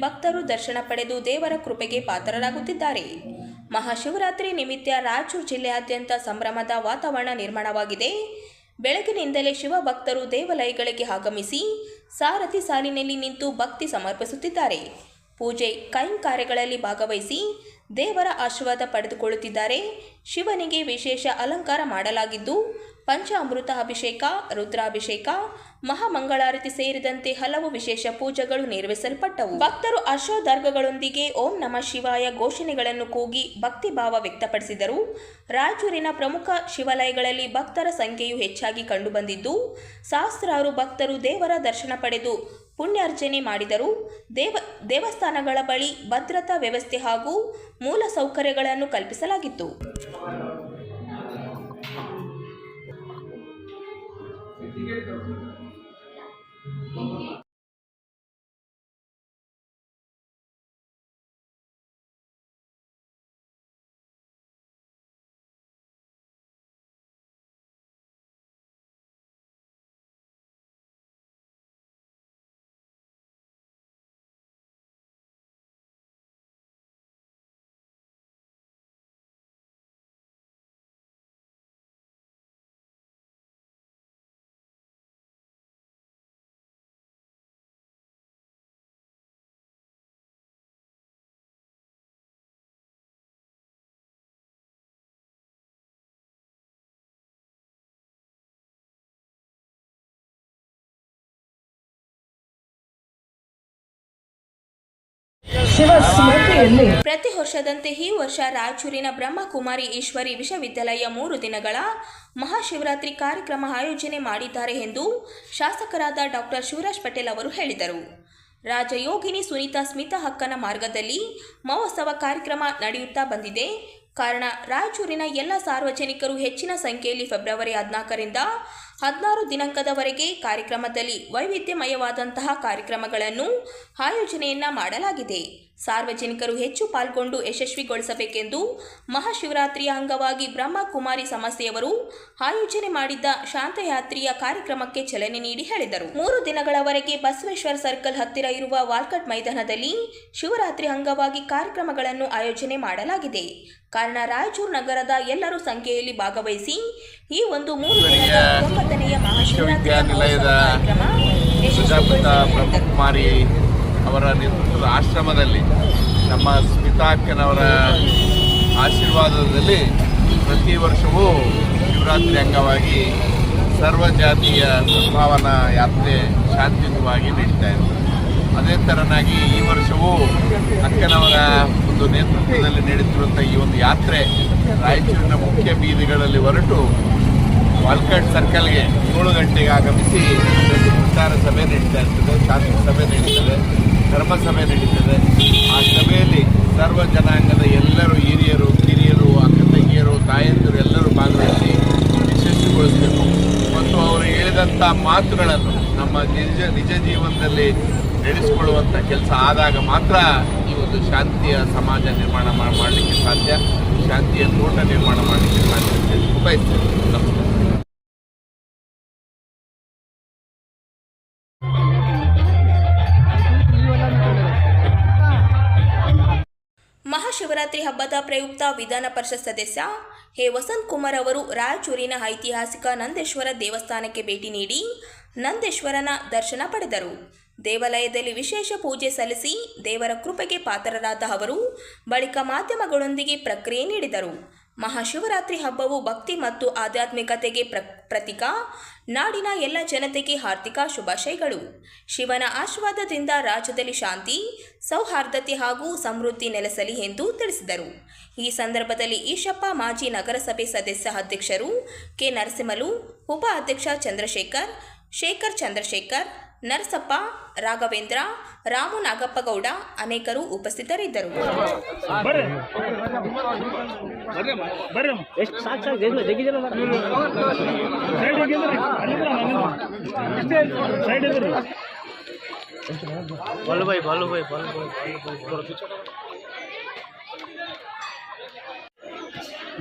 ಭಕ್ತರು ದರ್ಶನ ಪಡೆದು ದೇವರ ಕೃಪೆಗೆ ಪಾತ್ರರಾಗುತ್ತಿದ್ದಾರೆ. ಮಹಾಶಿವರಾತ್ರಿ ನಿಮಿತ್ತ ರಾಯಚೂರು ಜಿಲ್ಲೆಯಾದ್ಯಂತ ಸಂಭ್ರಮದ ವಾತಾವರಣ ನಿರ್ಮಾಣವಾಗಿದೆ. ಬೆಳಗಿನಿಂದಲೇ ಶಿವಭಕ್ತರು ದೇವಾಲಯಗಳಿಗೆ ಆಗಮಿಸಿ ಸಾರಥಿ ಸಾಲಿನಲ್ಲಿ ನಿಂತು ಭಕ್ತಿ ಸಮರ್ಪಿಸುತ್ತಿದ್ದಾರೆ. ಪೂಜೆ ಕೈಂಕಾರ್ಯಗಳಲ್ಲಿ ಭಾಗವಹಿಸಿ ದೇವರ ಆಶೀರ್ವಾದ ಪಡೆದುಕೊಳ್ಳುತ್ತಿದ್ದಾರೆ. ಶಿವನಿಗೆ ವಿಶೇಷ ಅಲಂಕಾರ ಮಾಡಲಾಗಿದ್ದು ಪಂಚಾಮೃತ ಅಭಿಷೇಕ, ರುದ್ರಾಭಿಷೇಕ, ಮಹಾಮಂಗಳಾರತಿ ಸೇರಿದಂತೆ ಹಲವು ವಿಶೇಷ ಪೂಜೆಗಳು ನೆರವೇರಿಸಲ್ಪಟ್ಟವು. ಭಕ್ತರು ಅಶ್ವದರ್ಗಗಳೊಂದಿಗೆ ಓಂ ನಮ ಶಿವಾಯ ಘೋಷಣೆಗಳನ್ನು ಕೂಗಿ ಭಕ್ತಿಭಾವ ವ್ಯಕ್ತಪಡಿಸಿದರು. ರಾಯಚೂರಿನ ಪ್ರಮುಖ ಶಿವಾಲಯಗಳಲ್ಲಿ ಭಕ್ತರ ಸಂಖ್ಯೆಯು ಹೆಚ್ಚಾಗಿ ಕಂಡುಬಂದಿದ್ದು, ಸಹಸ್ರಾರು ಭಕ್ತರು ದೇವರ ದರ್ಶನ ಪಡೆದು ಪುಣ್ಯಾರ್ಚನೆ ಮಾಡಿದರು. ದೇವ, ದೇವಸ್ಥಾನಗಳ ಬಳಿ ಭದ್ರತಾ ವ್ಯವಸ್ಥೆ ಹಾಗೂ ಮೂಲ ಸೌಕರ್ಯಗಳನ್ನು ಕಲ್ಪಿಸಲಾಗಿತ್ತು. You get confused. ಪ್ರತಿ ವರ್ಷದಂತೆ ಈ ವರ್ಷ ರಾಯಚೂರಿನ ಬ್ರಹ್ಮಕುಮಾರಿ ಈಶ್ವರಿ ವಿಶ್ವವಿದ್ಯಾಲಯ ಮೂರು ದಿನಗಳ ಮಹಾಶಿವರಾತ್ರಿ ಕಾರ್ಯಕ್ರಮ ಆಯೋಜನೆ ಮಾಡಿದ್ದಾರೆ ಎಂದು ಶಾಸಕರಾದ ಡಾಕ್ಟರ್ ಶಿವರಾಜ್ ಪಟೇಲ್ ಅವರು ಹೇಳಿದರು. ರಾಜಯೋಗಿನಿ ಸುನೀತಾ ಸ್ಮಿತಾ ಹಕ್ಕನ ಮಾರ್ಗದಲ್ಲಿ ಮಹೋತ್ಸವ ಕಾರ್ಯಕ್ರಮ ನಡೆಯುತ್ತಾ ಬಂದಿದೆ. ಕಾರಣ ರಾಯಚೂರಿನ ಎಲ್ಲ ಸಾರ್ವಜನಿಕರು ಹೆಚ್ಚಿನ ಸಂಖ್ಯೆಯಲ್ಲಿ ಫೆಬ್ರವರಿ ಹದಿನಾಲ್ಕರಿಂದ ಹದಿನಾರು ದಿನಾಂಕದವರೆಗೆ ಕಾರ್ಯಕ್ರಮದಲ್ಲಿ ವೈವಿಧ್ಯಮಯವಾದಂತಹ ಕಾರ್ಯಕ್ರಮಗಳನ್ನು ಆಯೋಜನೆಯನ್ನ ಮಾಡಲಾಗಿದೆ. ಸಾರ್ವಜನಿಕರು ಹೆಚ್ಚು ಪಾಲ್ಗೊಂಡು ಯಶಸ್ವಿಗೊಳಿಸಬೇಕೆಂದು ಮಹಾಶಿವರಾತ್ರಿಯ ಅಂಗವಾಗಿ ಬ್ರಹ್ಮಕುಮಾರಿ ಸಮಸ್ಯೆಯವರು ಆಯೋಜನೆ ಮಾಡಿದ್ದ ಶಾಂತಯಾತ್ರೆಯ ಕಾರ್ಯಕ್ರಮಕ್ಕೆ ಚಲನೆ ನೀಡಿ ಹೇಳಿದರು. ಮೂರು ದಿನಗಳವರೆಗೆ ಬಸವೇಶ್ವರ ಸರ್ಕಲ್ ಹತ್ತಿರ ಇರುವ ವಾಲ್ಕಟ್ ಮೈದಾನದಲ್ಲಿ ಶಿವರಾತ್ರಿ ಅಂಗವಾಗಿ ಕಾರ್ಯಕ್ರಮಗಳನ್ನು ಆಯೋಜನೆ ಮಾಡಲಾಗಿದೆ. ಕಾರಣ ರಾಯಚೂರು ನಗರದ ಎಲ್ಲರೂ ಸಂಖ್ಯೆಯಲ್ಲಿ ಭಾಗವಹಿಸಿ ಈ ಒಂದು ಮೂರು ದಿನದ ಒಂಬತ್ತನೆಯ ಮಹಾಶಿವರಾತ್ರಿ ವಿಶ್ವವಿದ್ಯಾನಿಲಯದ ಕಾರ್ಯಕ್ರಮ ಯಶಸ್ವಿಗೊಳಿಸಬೇಕೆಂದರು ಬ್ರಹ್ಮಕುಮಾರಿ ಅವರ ನೇತೃತ್ವದ ಆಶ್ರಮದಲ್ಲಿ ನಮ್ಮ ಸ್ಮಿತಾಕ್ಕನವರ ಆಶೀರ್ವಾದದಲ್ಲಿ ಪ್ರತಿ ವರ್ಷವೂ ಶಿವರಾತ್ರಿ ಅಂಗವಾಗಿ ಸರ್ವ ಜಾತಿಯ ಸದ್ಭಾವನಾ ಯಾತ್ರೆ ಶಾಂತಿಯುತವಾಗಿ ನಡೀತಾ ಇದೆ. ಅದೇ ಥರನಾಗಿ ಈ ವರ್ಷವೂ ಅಕ್ಕನವರ ಒಂದು ನೇತೃತ್ವದಲ್ಲಿ ನಡೀತಿರುವಂಥ ಈ ಒಂದು ಯಾತ್ರೆ ರಾಯಚೂರಿನ ಮುಖ್ಯ ಬೀದಿಗಳಲ್ಲಿ ಹೊರಟು ವಾಲ್ಕಟ್ ಸರ್ಕಲ್ಗೆ ಏಳು ಗಂಟೆಗೆ ಆಗಮಿಸಿ ವಿಚಾರ ಸಭೆ ನಡೀತಾ ಇರ್ತದೆ, ಶಾಸಕ ಸಭೆ ನಡೀತದೆ ಧರ್ಮ ಸಭೆ ನಡೀತದೆ. ಆ ಸಭೆಯಲ್ಲಿ ಸರ್ವ ಜನಾಂಗದ ಎಲ್ಲರೂ ಹಿರಿಯರು, ಕಿರಿಯರು ಅಕ್ಕ ತಂಗಿಯರು ತಾಯಂದಿರು ಎಲ್ಲರೂ ಭಾಗವಹಿಸಿ ಯಶಸ್ವಿಗೊಳಿಸಬೇಕು ಮತ್ತು ಅವರು ಹೇಳಿದಂಥ ಮಾತುಗಳನ್ನು ನಮ್ಮ ನಿಜ ನಿಜ ಜೀವನದಲ್ಲಿ ನಡೆಸಿಕೊಳ್ಳುವಂಥ ಕೆಲಸ ಆದಾಗ ಮಾತ್ರ ಈ ಒಂದು ಶಾಂತಿಯ ಸಮಾಜ ನಿರ್ಮಾಣ ಮಾಡಲಿಕ್ಕೆ ಸಾಧ್ಯ. ಶಾಂತಿಯ ತೋಟ ನಿರ್ಮಾಣ ಮಾಡಲಿಕ್ಕೆ ಸಾಧ್ಯ. ಅಂತ ಬಯಸ್ತೇನೆ ಮಹಾಶಿವರಾತ್ರಿ ಹಬ್ಬದ ಪ್ರಯುಕ್ತ ವಿಧಾನ ಪರಿಷತ್ ಸದಸ್ಯ ಹೇ ವಸಂತ್ ಕುಮಾರ್ ಅವರು ರಾಯಚೂರಿನ ಐತಿಹಾಸಿಕ ನಂದೇಶ್ವರ ದೇವಸ್ಥಾನಕ್ಕೆ ಭೇಟಿ ನೀಡಿ ನಂದೇಶ್ವರನ ದರ್ಶನ ಪಡೆದರು. ದೇವಾಲಯದಲ್ಲಿ ವಿಶೇಷ ಪೂಜೆ ಸಲ್ಲಿಸಿ ದೇವರ ಕೃಪೆಗೆ ಪಾತ್ರರಾದ ಅವರು ಬಳಿಕ ಮಾಧ್ಯಮಗಳೊಂದಿಗೆ ಪ್ರಕ್ರಿಯೆ ನೀಡಿದರು. ಮಹಾಶಿವರಾತ್ರಿ ಹಬ್ಬವು ಭಕ್ತಿ ಮತ್ತು ಆಧ್ಯಾತ್ಮಿಕತೆಗೆ ಪ್ರ, ಪ್ರತೀಕ. ನಾಡಿನ ಎಲ್ಲ ಜನತೆಗೆ ಹಾರ್ದಿಕ ಶುಭಾಶಯಗಳು. ಶಿವನ ಆಶೀರ್ವಾದದಿಂದ ರಾಜ್ಯದಲ್ಲಿ ಶಾಂತಿ, ಸೌಹಾರ್ದತೆ ಹಾಗೂ ಸಮೃದ್ಧಿ ನೆಲೆಸಲಿ ಎಂದು ತಿಳಿಸಿದರು. ಈ ಸಂದರ್ಭದಲ್ಲಿ ಈಶಪ್ಪ ಮಾಜಿ ನಗರಸಭೆ ಸದಸ್ಯ ಅಧ್ಯಕ್ಷರು ಕೆ ನರಸಿಂಹಲು, ಉಪ ಅಧ್ಯಕ್ಷ ಚಂದ್ರಶೇಖರ್, ಶೇಖರ್ ಚಂದ್ರಶೇಖರ್ ನರಸಪ್ಪ ರಾಘವೇಂದ್ರ ರಾಮು ನಾಗಪ್ಪಗೌಡ ಅನೇಕರು ಉಪಸ್ಥಿತರಿದ್ದರು.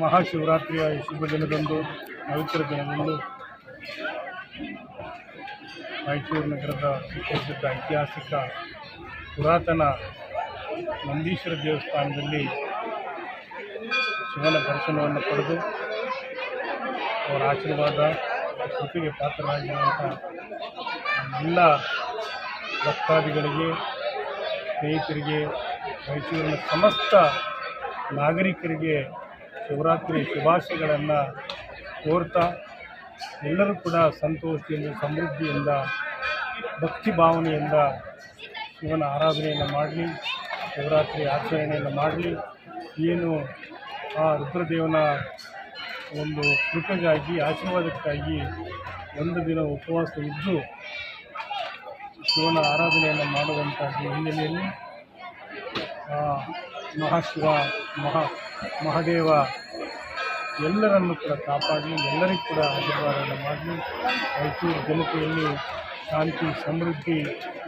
ಮಹಾಶಿವರಾತ್ರಿಯ ಶುಭ ದಿನದಂದು ಪವಿತ್ರ ದಿನದಂದು. ರಾಯಚೂರು ನಗರದ ಸುಪ್ರಸಿದ್ಧ ಐತಿಹಾಸಿಕ ಪುರಾತನ ನಂದೀಶ್ವರ ದೇವಸ್ಥಾನದಲ್ಲಿ ಶಿವನ ದರ್ಶನವನ್ನು ಪಡೆದು ಅವರ ಆಶೀರ್ವಾದ ಕೃಪೆಗೆ ಪಾತ್ರರಾಗಿರುವಂಥ ಎಲ್ಲ ಭಕ್ತಾದಿಗಳಿಗೆ, ಸ್ನೇಹಿತರಿಗೆ ಮೈಸೂರಿನ ಸಮಸ್ತ ನಾಗರಿಕರಿಗೆ ಶಿವರಾತ್ರಿ ಶುಭಾಶಯಗಳನ್ನು ಕೋರ್ತಾ ಎಲ್ಲರೂ ಕೂಡ ಸಂತೋಷದಿಂದ, ಸಮೃದ್ಧಿಯಿಂದ ಭಕ್ತಿ ಭಾವನೆಯಿಂದ ಶಿವನ ಆರಾಧನೆಯನ್ನು ಮಾಡಲಿ, ಶಿವರಾತ್ರಿ ಆಚರಣೆಯನ್ನು ಮಾಡಲಿ. ಏನು ಆ ರುದ್ರದೇವನ ಒಂದು ಕೃಪೆಗಾಗಿ, ಆಶೀರ್ವಾದಕ್ಕಾಗಿ ಒಂದು ದಿನ ಉಪವಾಸ ಇದ್ದು ಶಿವನ ಆರಾಧನೆಯನ್ನು ಮಾಡುವಂಥ ಹಿನ್ನೆಲೆಯಲ್ಲಿ ಮಹಾಶಿವ, ಮಹಾ ಮಹಾದೇವ ಎಲ್ಲರನ್ನು ಕೂಡ ಕಾಪಾಡಲಿ ಎಲ್ಲರಿಗೂ ಕೂಡ ಆಶೀರ್ವಾದವನ್ನು ಮಾಡಲಿ ಮೈಸೂರು ಜನತೆಯಲ್ಲಿ ಶಾಂತಿ, ಸಮೃದ್ಧಿ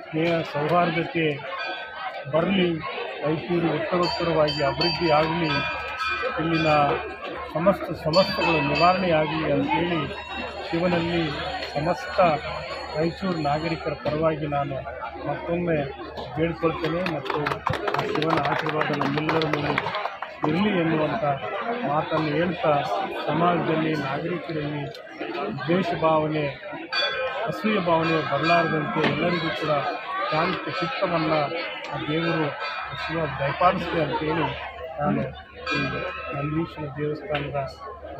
ಸ್ನೇಹ ಸೌಹಾರ್ದತೆ ಬರಲಿ. ಮೈಸೂರು ಉತ್ತರೋತ್ತರವಾಗಿ ಅಭಿವೃದ್ಧಿ ಆಗಲಿ. ಇಲ್ಲಿನ ಸಮಸ್ತ ಸಮಸ್ಯೆಗಳು ನಿವಾರಣೆಯಾಗಲಿ ಅಂತೇಳಿ ಶಿವನಲ್ಲಿ ಸಮಸ್ತ ಮೈಸೂರು ನಾಗರಿಕರ ಪರವಾಗಿ ನಾನು ಮತ್ತೊಮ್ಮೆ ಬೇಡ್ಕೊಳ್ತೇನೆ ಮತ್ತು ಶಿವನ ಆಶೀರ್ವಾದ ನಮ್ಮೆಲ್ಲರ ಮೇಲೆ ಇರಲಿ. ಮಾತನ್ನು ಹೇಳ್ತಾ ಸಮಾಜದಲ್ಲಿ, ನಾಗರಿಕರಲ್ಲಿ ದ್ವೇಷ ಭಾವನೆ, ಅಸೂಯ ಭಾವನೆ ಬರಲಾರದಂತೆ ಎಲ್ಲರಿಗೂ ಕೂಡ ಶಾಂತಿ ಚಿತ್ತವನ್ನು ಆ ದೇವರು ಶಿವ ದಯಪಾಲಿಸಿದೆ ಅಂತೇಳಿ ನಾನು ಈ ನಂದೀಶ್ವರ ದೇವಸ್ಥಾನದ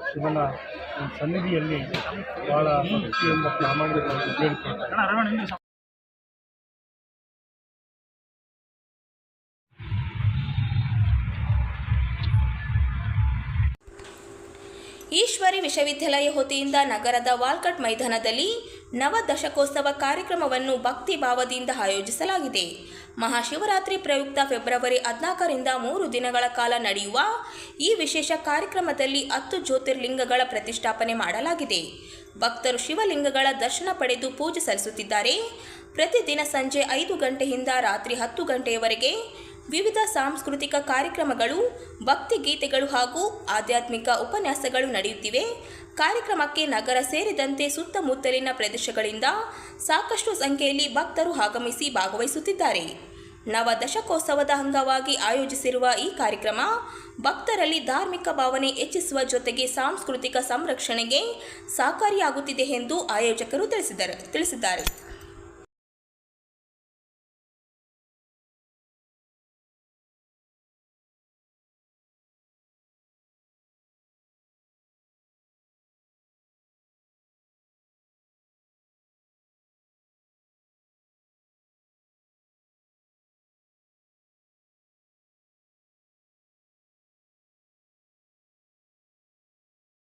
ಶಿವನ ಸನ್ನಿಧಿಯಲ್ಲಿ ಭಾಳ ಭಕ್ತಿಯಿಂದ ಪ್ರಾಮಾಣಿಕವಾಗಿ ಬೇಡ್ಕೊಳ್ತೇನೆ ಈಶ್ವರಿ ವಿಶ್ವವಿದ್ಯಾಲಯ ವತಿಯಿಂದ ನಗರದ ವಾಲ್ಕಟ್ ಮೈದಾನದಲ್ಲಿ ನವ ದಶಕೋತ್ಸವ ಕಾರ್ಯಕ್ರಮವನ್ನು ಭಕ್ತಿ ಭಾವದಿಂದ ಆಯೋಜಿಸಲಾಗಿದೆ. ಮಹಾಶಿವರಾತ್ರಿ ಪ್ರಯುಕ್ತ ಫೆಬ್ರವರಿ ಹದಿನಾಲ್ಕರಿಂದ ಮೂರು ದಿನಗಳ ಕಾಲ ನಡೆಯುವ ಈ ವಿಶೇಷ ಕಾರ್ಯಕ್ರಮದಲ್ಲಿ ಹತ್ತು ಜ್ಯೋತಿರ್ಲಿಂಗಗಳ ಪ್ರತಿಷ್ಠಾಪನೆ ಮಾಡಲಾಗಿದೆ. ಭಕ್ತರು ಶಿವಲಿಂಗಗಳ ದರ್ಶನ ಪಡೆದು ಪೂಜೆ ಸಲ್ಲಿಸುತ್ತಿದ್ದಾರೆ. ಪ್ರತಿದಿನ ಸಂಜೆ ಐದು ಗಂಟೆಯಿಂದ ರಾತ್ರಿ ಹತ್ತು ಗಂಟೆಯವರೆಗೆ ವಿವಿಧ ಸಾಂಸ್ಕೃತಿಕ ಕಾರ್ಯಕ್ರಮಗಳು, ಭಕ್ತಿ ಗೀತೆಗಳು ಹಾಗೂ ಆಧ್ಯಾತ್ಮಿಕ ಉಪನ್ಯಾಸಗಳು ನಡೆಯುತ್ತಿವೆ. ಕಾರ್ಯಕ್ರಮಕ್ಕೆ ನಗರ ಸೇರಿದಂತೆ ಸುತ್ತಮುತ್ತಲಿನ ಪ್ರದೇಶಗಳಿಂದ ಸಾಕಷ್ಟು ಸಂಖ್ಯೆಯಲ್ಲಿ ಭಕ್ತರು ಆಗಮಿಸಿ ಭಾಗವಹಿಸುತ್ತಿದ್ದಾರೆ. ನವ ದಶಕೋತ್ಸವದ ಅಂಗವಾಗಿ ಆಯೋಜಿಸಿರುವ ಈ ಕಾರ್ಯಕ್ರಮ ಭಕ್ತರಲ್ಲಿ ಧಾರ್ಮಿಕ ಭಾವನೆ ಹೆಚ್ಚಿಸುವ ಜೊತೆಗೆ ಸಾಂಸ್ಕೃತಿಕ ಸಂರಕ್ಷಣೆಗೆ ಸಹಕಾರಿಯಾಗುತ್ತಿದೆ ಎಂದು ಆಯೋಜಕರು ತಿಳಿಸಿದ್ದಾರೆ ತಿಳಿಸಿದ್ದಾರೆ.